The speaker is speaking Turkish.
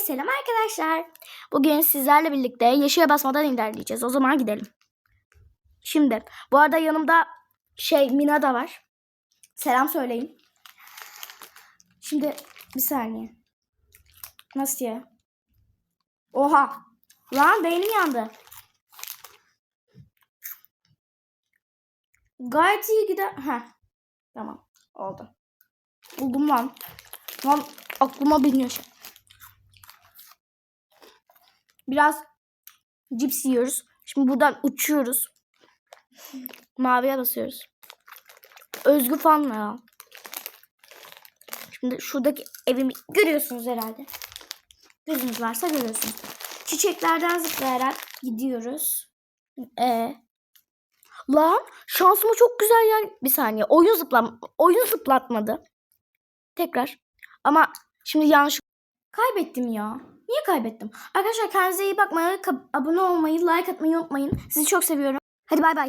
selam arkadaşlar. Bugün sizlerle birlikte yeşile basmadan ilerleyeceğiz. O zaman gidelim. Şimdi bu arada yanımda şey Mina da var. Selam söyleyin. Şimdi bir saniye. Nasıl ya? Oha. Lan beynim yandı. Gayet iyi gider. Heh. Tamam. Oldu. Buldum lan. Lan aklıma biniyor şey. Biraz cips yiyoruz. Şimdi buradan uçuyoruz. Maviye basıyoruz. Özgü fanla ya. Şimdi şuradaki evimi görüyorsunuz herhalde. Gözünüz varsa görüyorsunuz. Çiçeklerden zıplayarak gidiyoruz. Ee, lan şansıma çok güzel yer. Bir saniye. Oyun zıplam oyun zıplatmadı. Tekrar. Ama şimdi yanlış kaybettim ya. Niye kaybettim? Arkadaşlar kendinize iyi bakmayı, abone olmayı, like atmayı unutmayın. Sizi çok seviyorum. Hadi bay bay.